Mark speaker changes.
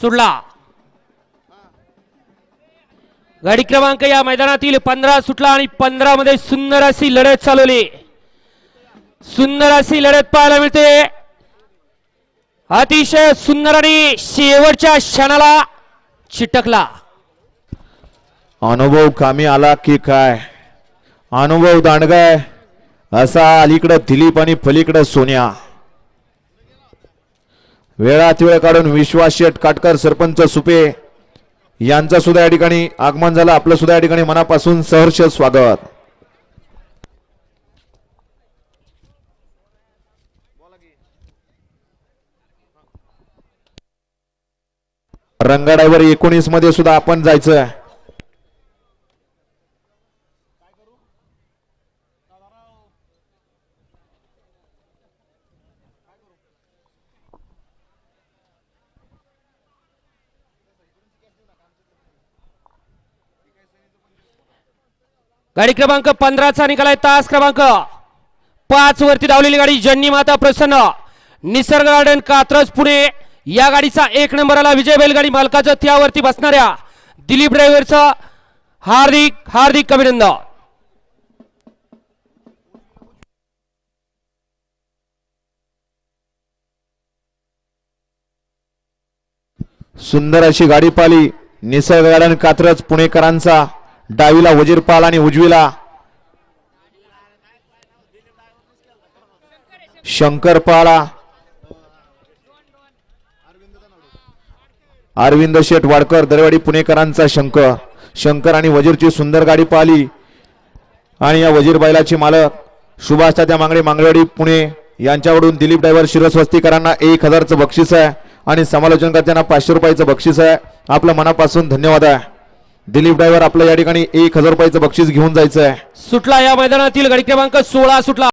Speaker 1: सुटला गाडी क्रमांक या मैदानातील पंधरा सुटला आणि पंधरा मध्ये सुंदर अशी लढत चालवली. सुंदर अशी लढत पाहायला मिळते. अतिशय सुंदर आणि शेवटच्या क्षणाला चिटकला.
Speaker 2: अनुभव कामी आला की काय? अनुभव दांडगाय असा अलीकडं दिलीप आणि पलीकडं सोन्या. वेळात वेळ काढून विश्वास शेट काटकर सरपंच सुपे यांचं सुद्धा या ठिकाणी आगमन झालं. आपलं सुद्धा या ठिकाणी मनापासून सहर्ष स्वागत. रंगाडावर एकोणीसमध्ये सुद्धा आपण जायचं
Speaker 1: गाडी क्रमांक पंधराचा निघालाय तास क्रमांक पाच वरती धावलेली गाडी जन्नी माता प्रसन्न. निसर्ग गार्डन कात्रज पुणे. या गाडीचा एक नंबरला विजय बैलगाडी मालकाचं. त्यावरती बसणाऱ्या दिलीप ड्रायव्हरचं हार्दिक हार्दिक अभिनंदन.
Speaker 2: सुंदर अशी गाडी पाली निसर्ग गार्डन कात्रज पुणेकरांचा. डावीला वजीरपाल आणि उजवीला शंकर पाला अरविंद शेठ वाडकर दरवाडी पुणेकरांचा शंकर शंकर आणि वजीरची सुंदर गाडी पाहिली. आणि या वजीर बैलाचे मालक सुभाष त्या मांगडे मांगळेवाडी पुणे यांच्याकडून दिलीप ड्रायव्हर शिरस्वस्तीकरांना एक हजारचं बक्षीस आहे. आणि समालोचनकर्त्यांना पाचशे रुपयाचं बक्षीस आहे. आपलं मनापासून धन्यवाद आहे. दिलीप ड्रायव्हर आपलं या ठिकाणी एक हजार रुपयाचं बक्षीस घेऊन जायचं आहे
Speaker 1: सुटला या मैदानातील गाडी क्रमांक सोळा सुटला.